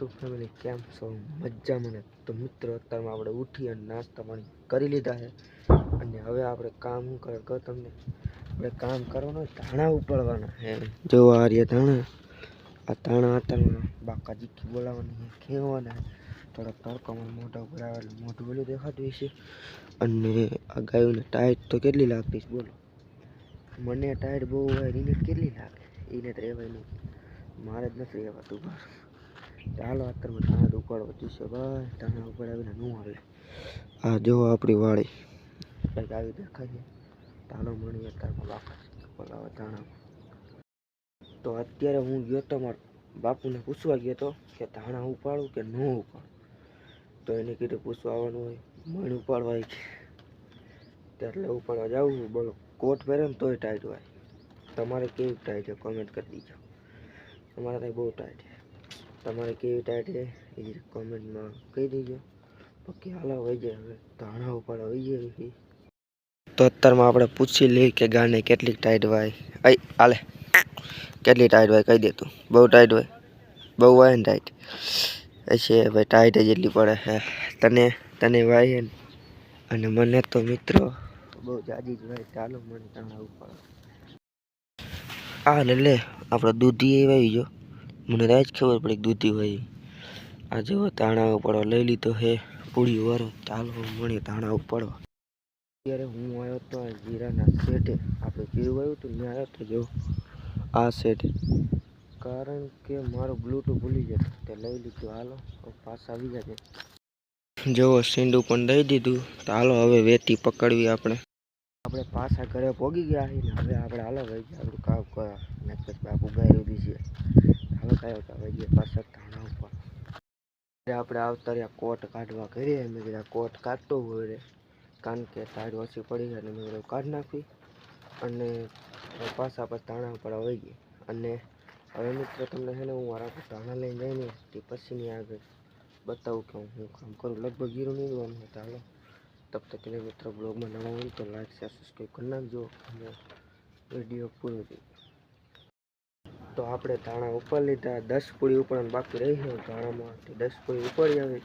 YouTube family કેમ છો? મજા મને તો મિત્રો, અત્યારમાં આપણે ઉઠી અને નાસ્તા પાણી કરી લીધા છે. અને હવે આપણે કામ શું કરે કહો તમને? આપણે કામ કરવાનું ધાણા ઉપાડવાના છે. જો આ રહ્યા ધાણા, આ ધાણા અત્યારમાં બાકાજી બોલાવવાની ખેવાના. થોડોક તડકામાં મોઢા ઉપર આવે એટલે મોઢું પેલું દેખાતું હશે. અને આ ગાયોને ટાઈટ તો કેટલી લાગતી બોલો? મને ટાઈટ બહુ હોય એને કેટલી લાગે? એને તો રહેવાય નહીં. મારે જ નથી રહેવાતું બહાર. ચાલો અત્યારમાં ધાણા ઉપાડવા છે, ભાઈ. ધાણા ઉપાડાવીને ન હાલે. આ જો આપણી વાળી. કંઈક આવી દેખાય છે. તાલો મળી અત્યારમાં બોલાવા ધાણા તો અત્યારે હું ગયો તો મારા બાપુને પૂછવા ગયો તો કે ધાણા ઉપાડું કે ન ઉપાડું? તો એને કીધું પૂછવા આવવાનું હોય, મણ ઉપાડવા એટલે ઉપાડવા જવું બોલો, કોટ પહેરે ને તોય ટાઈટ હોય. તમારે કેવી ટાઈટ છે? કોમેન્ટ કરી દીજો. તમારે ત્યાં બહુ ટાઈટ છે. તમારે કેવી ટાઈટ છે એ કોમેન્ટમાં કહી દેજો. બાકી હાલો વહી જાય હવે ધાણા ઉપર વહી જાય તો અત્યારમાં આપણે પૂછી લઈએ કે ગાને કેટલી ટાઈટ હોય આઈ હાલે. કેટલી ટાઈટ હોય કહી દે તું. બહુ ટાઈટ હોય બહુ હોય ને ટાઈટ. છે ભાઈ, ટાઈટ જ એટલી પડે. છે તને તને વાય અને મને તો મિત્રો બહુ જાજી જ વાય. ચાલો મને ધાણા ઉપર. આ લે, આપણે દૂધી એ વાવી જો મને રાજ ખબર પડી દૂધીભાઈ આ જેવો તાણા ઉપાડવા લઈ લીધો હે પૂરી વારો ચાલો મને તાણા ઉપાડવા અત્યારે હું આવ્યો તો આ જીરાના સેટે આપણે જીરું આવ્યું હતું ત્યાં આવ્યો તો જો આ શેઠે કારણ કે મારું બ્લૂટૂથ ભૂલી ગયો તે લઈ લીધું, હાલો પાછા આવી જશે જેવો સીંડું પણ દઈ દીધું, તો હાલો હવે વેતી પકડવી આપણે. આપણે પાછા ઘરે પોગી ગયા છીએ ને, હવે આપણે હાલો ભાઈ ગયા, આપણું કામ કરવા નક્કર બાપુ ગાયરું દીધી હાલો પાછા ધાણા ઉપર. આપણે આવતા રહ્યા કોટ કાઢવા કરીએ મેં કીધા કોટ કાઢતો હોય રે. કારણ કે ટાઈડ ઓછી પડી ગયા અને મેં કીધું કાઢી નાખી. અને પાછા પર તાણા ઉપર આવી ગયા. અને હવે મિત્રો તમને છે ને હું મારા તાણા લઈને જઈને તે પછીની આગળ બતાવું કે હું કામ કરું. લગભગ જીરો નહીં દવાનું હોય ચાલો તબ તક મિત્રો બ્લોગમાં નવા હોય તો લાઈક શેર સબસ્ક્રાઈબ કરી નાખજો. અને વીડિયો પૂરો થઈ તો આપણે ધાણા ઉપર લીધા, દસ પૂળી ઉપર બાકી રહી છે ધાણામાં. તો દસ પૂળી ઉપાડી આવી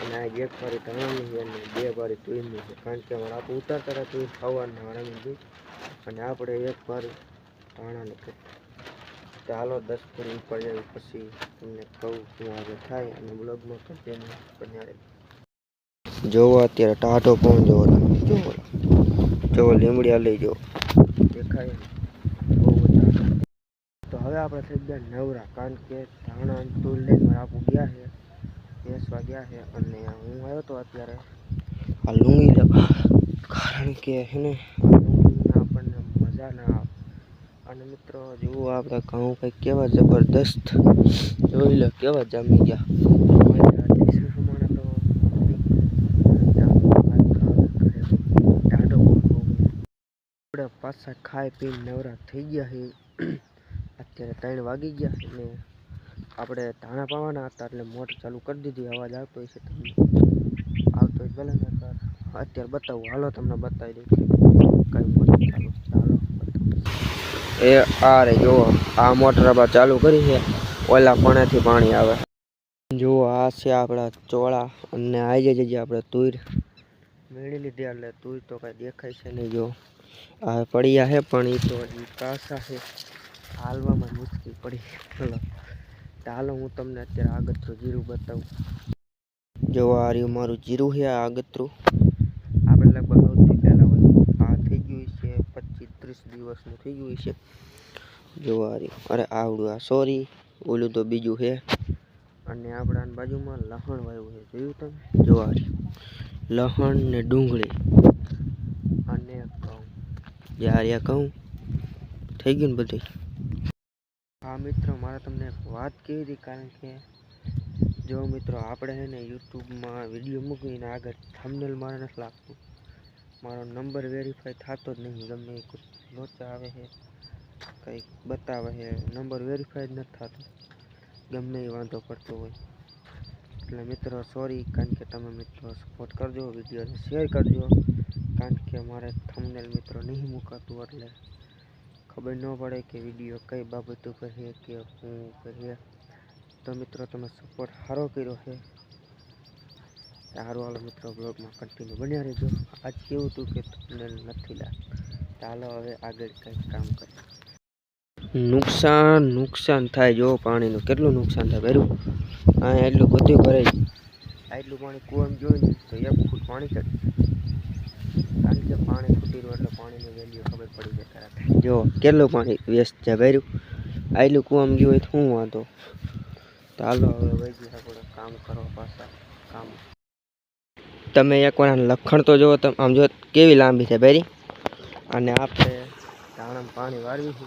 અને આ એક વારી ધાણાની છે અને બે વારી તુઈની છે કારણ કે અમારે આપણે ઉતારતા હતા તુઈ ખાવાના વાળાની ગઈ અને આપણે એક વારી ધાણાને કરી ચાલો દસ પૂરી ઉપાડી આવી પછી તમને કહું શું આગળ થાય અને બ્લોગમાં કન્ટિન્યુ બનાવે જોવો અત્યારે ટાઢો પણ જોવો તમે જોવો. જોવો લીમડિયા લઈ જવો દેખાય તો હવે આપણે થઈ નવરા. કારણ કે ધાણા તૂર લઈને મારા ગયા છે. બેસવા ગયા છે અને હું આવ્યો તો અત્યારે. આ લુંગી લેવા કારણ કે એને લુંગીમાં આપણને મજા ના આવે. અને મિત્રો, જુઓ આપણે ઘઉં કંઈક કેવા જબરદસ્ત, જોઈ લો કેવા જામી ગયા. આપણે પાછા ખાઈ પીને નવરા થઈ ગયા છે અત્યારે ત્રણ વાગી ગયા ને આપણે ધાણા પાવાના હતા એટલે મોટર ચાલુ કરી દીધી, અવાજ આવતો છે તમને. આવતો હોય ભલે ને અત્યારે બતાવું. હાલો તમને બતાવી દઉં કઈ મોટર ચાલુ ચાલો એ આ રે, જુઓ, આ મોટર આપણે ચાલુ કરી છે. ઓલા પણેથી પાણી આવે. જુઓ, આ છે આપણા ચોળા અને આવી જઈએ આપણે તુર મેળી લીધી, એટલે તુર તો કાંઈ દેખાય છે નહીં જો આ પડ્યા છે, પણ એ તો કાસા છે. હાલવામાં મુશ્કેલ પડી. ચલો ચાલો હું તમને અત્યારે આગતરું જીરું બતાવું. જો આ રહ્યું મારું જીરું છે, આ આગતરું. આપણે લગભગ સૌથી પહેલાં આ થઈ ગયું છે, પચીસ ત્રીસ દિવસનું થઈ ગયું છે. જો આ રહ્યું. અરે, આવડું આ સોરી ઓલું તો બીજું છે. અને આપણા બાજુમાં લહણ વાવ્યું છે. જોયું તમે? જો રહ્યું. લહણ ને ડુંગળી. અને ઘઉં. જ્યારે કહું થઈ ગયું ને બધું હા મિત્રો મારે તમને એક વાત કહી હતી કારણ કે જો મિત્રો આપણે છે ને યુટ્યુબમાં વીડિયો મૂકીને આગળ થંબનેલ મારે નથી લાગતું. મારો નંબર વેરીફાઈ થતો જ નહીં, ગમે એ કોઈ લોચા આવે છે કંઈક બતાવે છે નંબર વેરીફાઈ જ નથી થતો. ગમે એ વાંધો પડતો હોય. એટલે મિત્રો સોરી કારણ કે તમે મિત્રો સપોર્ટ કરજો, વિડીયોને શેર કરજો. કારણ કે મારે થંબનેલ મિત્રો નહીં મુકાતું, એટલે ખબર ન પડે કે વીડિયો કઈ બાબત છે કે હું કરીએ તો મિત્રો, તમે સપોર્ટ સારો કર્યો છે. સારું હાલો મિત્રો બ્લોગમાં કન્ટિન્યુ બન્યા રહેજો. આજ કેવું હતું કે તમને નથી લાગતું. ચાલો હવે આગળ કંઈક કામ કરીએ. નુકસાન નુકસાન થાય. જો પાણીનું કેટલું નુકસાન થાય ભર્યું. અહીંયા એટલું બધું ભરાય આટલું પાણી કુવામાં જોયું તો એક ફૂટ પાણી ચડે કારણ કે પાણી ફૂટી રહ્યું એટલે પાણીની વેલ્યુ ખબર પડી જાય તરત જો, કેટલું પાણી વેસ્ટ છે ભર્યું? આટલું કૂવામાં ગયું હોય તો શું વાંધો? ચાલો હવે વૈજી આપણે કામ કરવા પાછા, કામ. તમે એકવાર લખણ તો જુઓ તમે આમ જો કેવી લાંબી છે ભેરી? અને આપણે ધાણામાં પાણી વાળવી છે.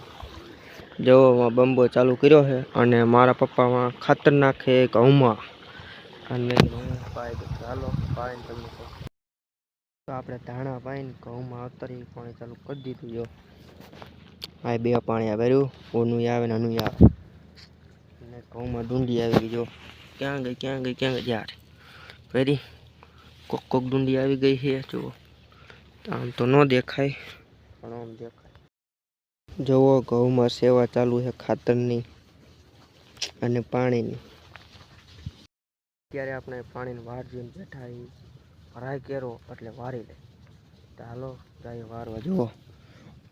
જો બંબો ચાલુ કર્યો છે અને મારા પપ્પામાં ખાતર નાખે ઘઉંમાં અને ચાલો પાણી તમને તો આપણે ધાણા પાઈને ઘઉંમાં અતરી પાણી ચાલુ કરી દીધું, જો. આ બે પાણી ભર્યું, ઓનું આવે ને આનું આવે. અને ઘઉંમાં ડુંડી આવી ગઈ, જો. ક્યાં ગઈ ક્યાં ગઈ ક્યાં ગઈ? યાર, ફરી. કોક કોક ડુંડી આવી ગઈ છે, જુઓ. આમ તો ન દેખાય. પણ આમ દેખાય. જુઓ, ઘઉંમાં સેવા ચાલુ છે ખાતરની અને પાણીની. અત્યારે આપણે પાણીની વાર જોઈને બેઠા ભરાય કેરો એટલે વારી લે ચાલો જાય વારવા. જુઓ,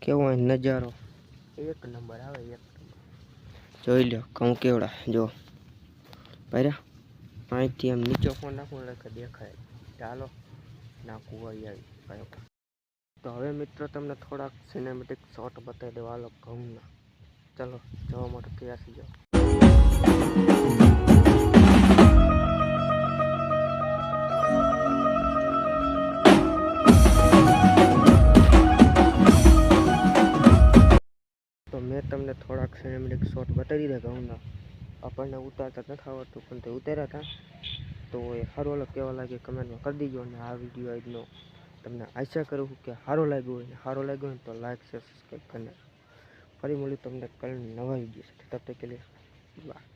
કેવો નજારો. એક નંબર આવે, એક જોઈ લો ઘઉં કેવડા. જો ભર્યા અહીંથી એમ નીચો ફોન નાખું એટલે કે દેખાય. ચાલો નાખું વળી આવી કયો તો હવે મિત્રો, તમને થોડાક સિનેમેટિક શોટ બતાવી દેવા હાલો, ઘઉંના. ચલો, જોવા માટે તૈયાર થઈ જાઓ. મેં તમને થોડાક સિનેમેટિક શોર્ટ બતાવી દીધા ઘઉંના. આપણને ઉતારતા નથી આવડતું, પણ તે ઉતાર્યા હતા તો એ સારો અલગ કહેવા લાગે કમેન્ટમાં કરી દીજો અને આ વીડિયો આજનો તમને આશા કરું કે સારો લાગ્યો હોય ને સારો લાગ્યો હોય તો લાઈક શેર સબસ્ક્રાઈબ કરીને ફરી મળ્યું તમને કાલે નવા વીડિયો સાથે. તબ તક કે બાય